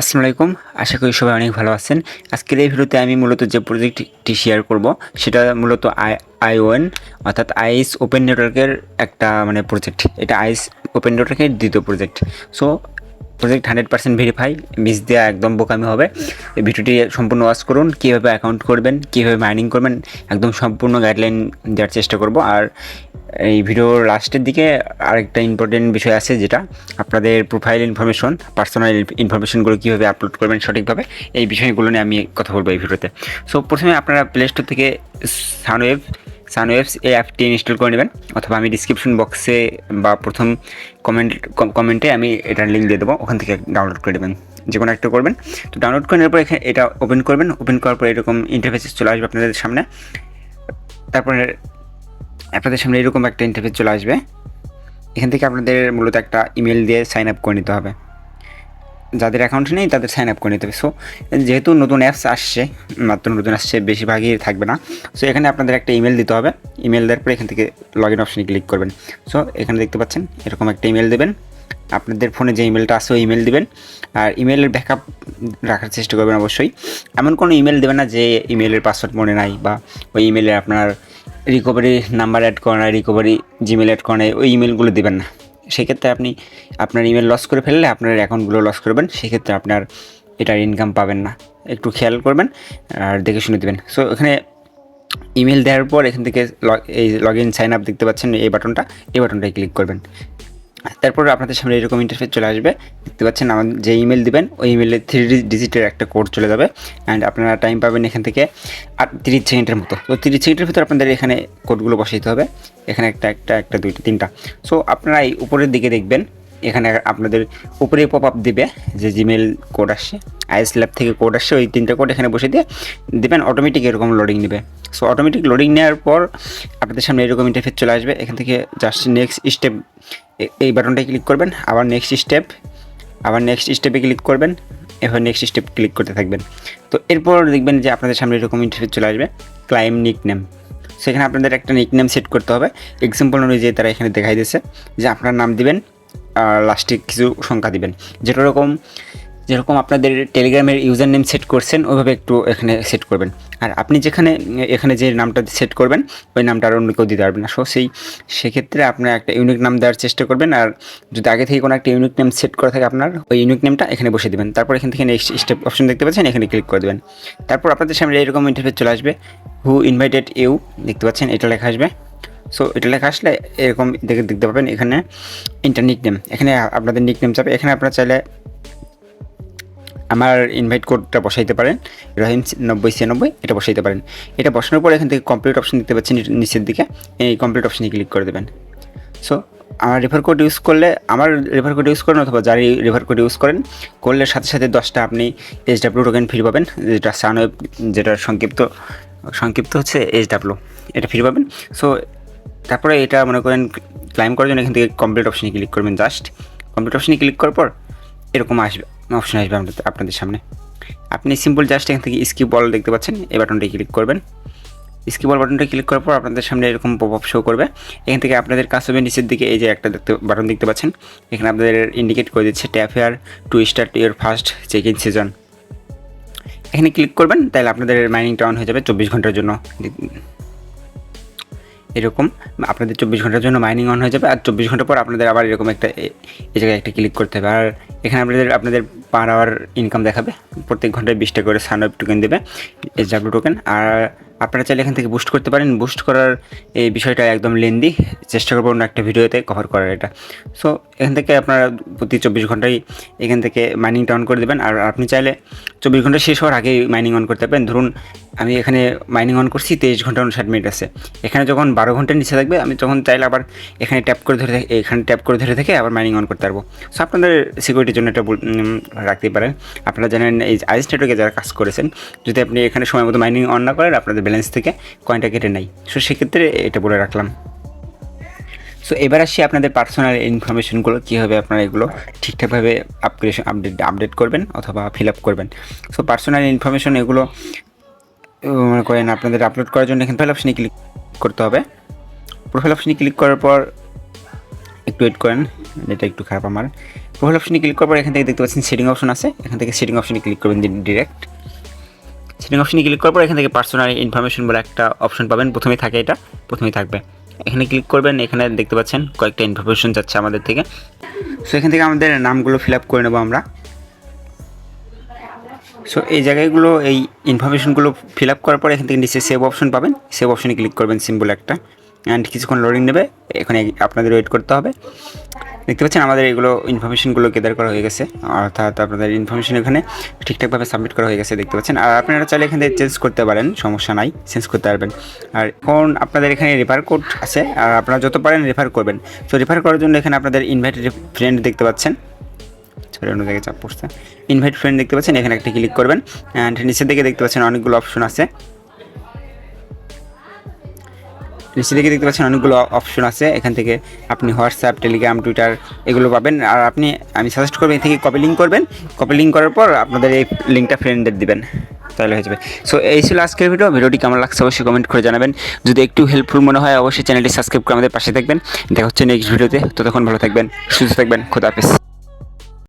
আসসালামু আলাইকুম। আশা করি সবাই অনেক ভালো আছেন। আজকের এই ভিডিওতে আমি মূলত যে প্রজেক্টটি শেয়ার করব, সেটা মূলত আই আইওএন, অর্থাৎ আইএস ওপেন নেটওয়ার্কের একটা মানে প্রজেক্ট এটা আইএস ওপেন নেটওয়ার্কের দ্বিতীয় project so project hundred percent verify miss দেওয়া একদম বোকামি হবে। এই ভিডিওটি সম্পূর্ণ ওয়াচ করুন, কীভাবে অ্যাকাউন্ট করবেন, কীভাবে মাইনিং করবেন, একদম সম্পূর্ণ গাইডলাইন দেওয়ার চেষ্টা করব। আর এই ভিডিওর লাস্টের দিকে আরেকটা ইম্পর্টেন্ট বিষয় আছে যেটা আপনাদের প্রোফাইল ইনফরমেশন পার্সোনাল ইনফরমেশনগুলো কীভাবে আপলোড করবেন সঠিকভাবে, এই বিষয়গুলো নিয়ে আমি কথা বলব এই ভিডিওতে। সো প্রথমে আপনারা প্লে স্টোর থেকে সানওয়েভ সানওয়েভস এই অ্যাপটি ইনস্টল করে নেবেন, অথবা আমি ডিসক্রিপশন বক্সে বা প্রথম কমেন্ট কমেন্টে আমি এটার লিঙ্ক দিয়ে দেবো, ওখান থেকে ডাউনলোড করে নেবেন, যে কোনো একটা করবেন। তো ডাউনলোড করে নেওয়ার পর এখানে এটা ওপেন করবেন ওপেন করার পর এরকম ইন্টারফেসেস চলে আসবে আপনাদের সামনে। তারপরে আপনাদের সামনে এরকম একটা ইন্টারফেস চলে আসবে। এখান থেকে আপনাদের মূলত একটা ইমেল দিয়ে সাইন আপ করে নিতে হবে। যাদের অ্যাকাউন্ট নেই, তাদের সাইন আপ করে নিতে হবে। সো যেহেতু নতুন অ্যাপস আসছে, মাত্র নতুন আসছে, বেশিরভাগই থাকবে না। সো এখানে আপনাদের একটা ইমেল দিতে হবে। ইমেল দেওয়ার পরে এখান থেকে লগ ইন অপশানে ক্লিক করবেন। সো এখানে দেখতে পাচ্ছেন, এরকম একটা ইমেল দেবেন। আপনাদের ফোনে যে ইমেলটা আছে, ওই ইমেল দিবেন। আর ইমেলের ব্যাকআপ রাখার চেষ্টা করবেন অবশ্যই। এমন কোনো ইমেল দেবেন না যে ইমেলের পাসওয়ার্ড মনে নাই বা ওই ইমেলে আপনার রিকভারি নাম্বার অ্যাড করেন রিকভারি জিমেল অ্যাড করেন ওই ইমেলগুলো দেবেন না। সেক্ষেত্রে আপনি আপনার ইমেল লস করে ফেললে আপনার অ্যাকাউন্টগুলো লস করবেন, সেক্ষেত্রে আপনার এটার ইনকাম পাবেন না। একটু খেয়াল করবেন আর দেখে শুনে দেবেন। সো এখানে ইমেল দেওয়ার পর এখান থেকে এই লগ ইন সাইন আপ দেখতে পাচ্ছেন এই বাটনটা এই বাটনটায় ক্লিক করবেন। তারপর আপনাদের সামনে এরকম ইন্টারফেস চলে আসবে। দেখতে পাচ্ছেন আমার যে ইমেল দিবেন, ওই ইমেলে থ্রি ডিজিটের একটা কোড চলে যাবে। অ্যান্ড আপনারা টাইম পাবেন এখান থেকে আট তিরিশ সেকেন্ডের মতো। তো তিরিশ সেকেন্ডের ভিতরে আপনাদের এখানে কোডগুলো বসাইতে হবে। এখানে একটা একটা একটা, দুইটা, তিনটা। সো আপনারা এই উপরের দিকে দেখবেন এখানে আপনাদের উপরে পপ আপ দেবে যে জিমেল কোড আসছে আইএস ল্যাব থেকে কোড আসছে, ওই তিনটা কোড এখানে বসে দিয়ে দেবেন অটোমেটিক এরকম লোডিং নেবে। সো অটোমেটিক লোডিং নেওয়ার পর আপনাদের সামনে এরকম ইন্টারফেস চলে আসবে, এখান থেকে জাস্ট নেক্সট স্টেপ এই বাটনটায় ক্লিক করবেন, আবার নেক্সট স্টেপ আবার নেক্সট স্টেপে ক্লিক করবেন, এবার নেক্সট স্টেপ ক্লিক করতে থাকবেন। তো এরপর দেখবেন যে আপনাদের সামনে এরকম ইন্টারফেস চলে আসবে ক্লাইম নিক নেম সেখানে আপনাদের একটা নিক নেম সেট করতে হবে এক্সাম্পল অনুযায়ী তারা এখানে দেখাই দিয়েছে, যে আপনার নাম দিবেন লাস্টে কিছু সংখ্যা দিবেন। যেটা রকম, যেরকম আপনাদের টেলিগ্রামের ইউজার নেম সেট করছেন, ওইভাবে একটু এখানে সেট করবেন। আর আপনি যেখানে, এখানে যে নামটা সেট করবেন, ওই নামটা আর অন্য কেউ দিতে পারবেন না। সো সেই, সেক্ষেত্রে আপনার একটা ইউনিক নাম দেওয়ার চেষ্টা করবেন। আর যদি আগে থেকে কোনো একটা ইউনিক নেম সেট করা থাকে আপনার, ওই ইউনিক নেমটা এখানে বসে দেবেন। তারপর এখান থেকে নেক্সট স্টেপ অপশন দেখতে পাচ্ছেন, এখানে ক্লিক করে দেবেন। তারপর আপনাদের সামনে এরকম ইন্টারফেস চলে আসবে। হু ইনভাইটেড ইউ দেখতে পাচ্ছেন, এটা লেখা আসবে। সো এটা লেখা আসলে এরকম দেখে দেখতে পাবেন এখানে ইন্টার নিক নেম এখানে আপনাদের নিক নেম যাবে। এখানে আপনারা চাইলে আমার ইনভাইট কোডটা বসাইতে পারেন। রহিম নব্বই ছিয়ানব্বই, এটা বসাইতে পারেন। এটা বসানোর পর এখান থেকে কমপ্লিট অপশন দেখতে পাচ্ছেন নিচের দিকে। এই কমপ্লিট অপশনে ক্লিক করে দেবেন। সো আমার রেফার কোড ইউজ করলে, আমার রেফার কোড ইউজ করেন অথবা যারই রেফার কোড ইউজ করেন, করলে সাথে সাথে দশটা আপনি এইচ ডাব্লিউ টোকেন ফ্রি পাবেন, যেটা সানওয়েব যেটা সংক্ষিপ্ত সংক্ষিপ্ত হচ্ছে এইচ ডাব্লিউ এটা ফ্রি পাবেন। সো তারপরে এটা মনে করেন ক্লাইম করার জন্য এখান থেকে কমপ্লিট অপশানে ক্লিক করবেন জাস্ট কমপ্লিট অপশানে ক্লিক করার পর এরকম আসবে অপশন আসবে আপনাদের আপনাদের সামনে। আপনি সিম্পল জাস্ট এখান থেকে স্কিপ বল দেখতে পাচ্ছেন, এই বাটনটি ক্লিক করবেন। স্কিপ বল বাটনটা ক্লিক করার পর আপনাদের সামনে এরকম পপ আপ শো করবে। এখান থেকে আপনাদের কাজ হবে নিচের দিকে, এই যে একটা দেখতে বাটন দেখতে পাচ্ছেন। এখানে আপনাদের ইন্ডিকেট করে দিচ্ছে tap here to start your first check in season এখানে ক্লিক করবেন, তাহলে আপনাদের মাইনিংটা অন হয়ে যাবে চব্বিশ ঘণ্টার জন্য। এরকম, আপনাদের চব্বিশ ঘণ্টার জন্য মাইনিং অন হয়ে যাবে, আর চব্বিশ ঘণ্টা পর আপনাদের আবার এরকম একটা এই জায়গায় একটা ক্লিক করতে হবে। আর এখানে আপনাদের আপনাদের পার আওয়ার ইনকাম দেখাবে, প্রত্যেক ঘন্টায় বিশটা করে সানওয়েব টোকেন দেবে এস ডাব্লিউ টোকেন আর আপনারা চাইলে এখান থেকে বুস্ট করতে পারেন। বুস্ট করার এই বিষয়টা একদম লেন্দি চেষ্টা করব অন্য একটা ভিডিওতে কভার করার এটা। সো এখান থেকে আপনারা প্রতি চব্বিশ ঘন্টায় এখান থেকে মাইনিংটা অন করে দেবেন। আর আপনি চাইলে চব্বিশ ঘণ্টা শেষ হওয়ার আগেই মাইনিং অন করতে পারবেন ধরুন, আমি এখানে মাইনিং অন করছি, তেইশ ঘণ্টা উনষাট মিনিট আছে। এখানে যখন বারো ঘণ্টার নিচে থাকবে, আমি তখন চাইলে আবার এখানে ট্যাপ করে ধরে এখানে ট্যাপ করে ধরে থেকে আবার মাইনিং অন করতে পারব। সো আপনাদের সিকিউরিটির জন্য এটা রাখতেই পারেন। আপনারা জানেন, এই আইস নেটওয়ার্কে যারা কাজ করেছেন, যদি আপনি এখানে সময় মতো মাইনিং অন না করেন, আপনাদের ব্যালেন্স থেকে কয়েনটা কেটে নেয় সো সেক্ষেত্রে এটা বলে রাখলাম। সো এবার আসি আপনাদের পার্সোনাল ইনফরমেশনগুলো কীভাবে আপনারা এগুলো ঠিকঠাকভাবে আপগ্রেশন আপডেট আপডেট করবেন অথবা ফিল আপ করবেন। সো পার্সোনাল ইনফরমেশন এগুলো মনে করেন আপনাদের আপলোড করার জন্য এখানে প্রোফাইল অপশনে ক্লিক করতে হবে। প্রোফাইল অপশনে ক্লিক করার পর, একটু ওয়েট করেন, এটা একটু খারাপ আমার। প্রোফাইল অপশনে ক্লিক করার পর এখান থেকে দেখতে পাচ্ছেন সেটিং অপশন আছে। এখান থেকে সেটিং অপশনে ক্লিক করবেন ডিরেক্ট সেটিং অপশনে ক্লিক করার পর এখান থেকে পার্সোনাল ইনফরমেশন বলে একটা অপশন পাবেন। প্রথমেই থাকে এটা, প্রথমেই থাকবে। এখানে ক্লিক করবেন, এখানে দেখতে পাচ্ছেন কয়েকটা ইনফরমেশন যাচ্ছে আমাদের থেকে। সো এখান থেকে আমাদের নামগুলো ফিল আপ করে নেব আমরা। সো এই জায়গাগুলো, এই ইনফরমেশনগুলো ফিল আপ করার পর এখান থেকে নিচে সেভ অপশন পাবেন। সেভ অপশনে ক্লিক করবেন সিম্বল একটা। অ্যান্ড কিছুক্ষণ লোডিং নেবে এখানে আপনাদের ওয়েট করতে হবে। দেখতে পাচ্ছেন আমাদের এগুলো ইনফরমেশনগুলো গেদার করা হয়ে গেছে, অর্থাৎ আপনাদের ইনফরমেশন এখানে ঠিকঠাকভাবে সাবমিট করা হয়ে গেছে, দেখতে পাচ্ছেন। আর আপনারা চাইলে এখান চেঞ্জ করতে পারেন, সমস্যা নাই চেঞ্জ করতে পারবেন। আর এখন আপনাদের এখানে রেফার কোড আছে, আর আপনারা যত পারেন রেফার করবেন। তো রেফার করার জন্য এখানে আপনাদের ইনভাইটেড ফ্রেন্ড দেখতে পাচ্ছেন। অন্য জায়গায় চাপ পড়ছে। ইনভাইট ফ্রেন্ড দেখতে পাচ্ছেন, এখানে একটা ক্লিক করবেন। অ্যান্ড নিচের দিকে দেখতে পাচ্ছেন অনেকগুলো অপশন আছে। নিচে দিকে দেখতে পাচ্ছেন অনেকগুলো অপশন আছে। এখান থেকে আপনি হোয়াটসঅ্যাপ টেলিগ্রাম টুইটার এগুলো পাবেন। আর আপনি, আমি সাজেস্ট করব এখান থেকে কপি লিঙ্ক করবেন। কপি লিঙ্ক করার পর আপনাদের এই লিঙ্কটা ফ্রেন্ডদের দিবেন। তাহলে হয়ে যাবে। সো এই ছিল আজকের ভিডিও ভিডিওটি কেমন লাগছে অবশ্যই কমেন্ট করে জানাবেন। যদি একটু হেল্পফুল মনে হয়, অবশ্যই চ্যানেলটি সাবস্ক্রাইব করে আমাদের পাশে থাকবেন। দেখা হচ্ছে নেক্সট ভিডিওতে ততক্ষণ ভালো থাকবেন, সুস্থ থাকবেন। খোদা হাফেজ।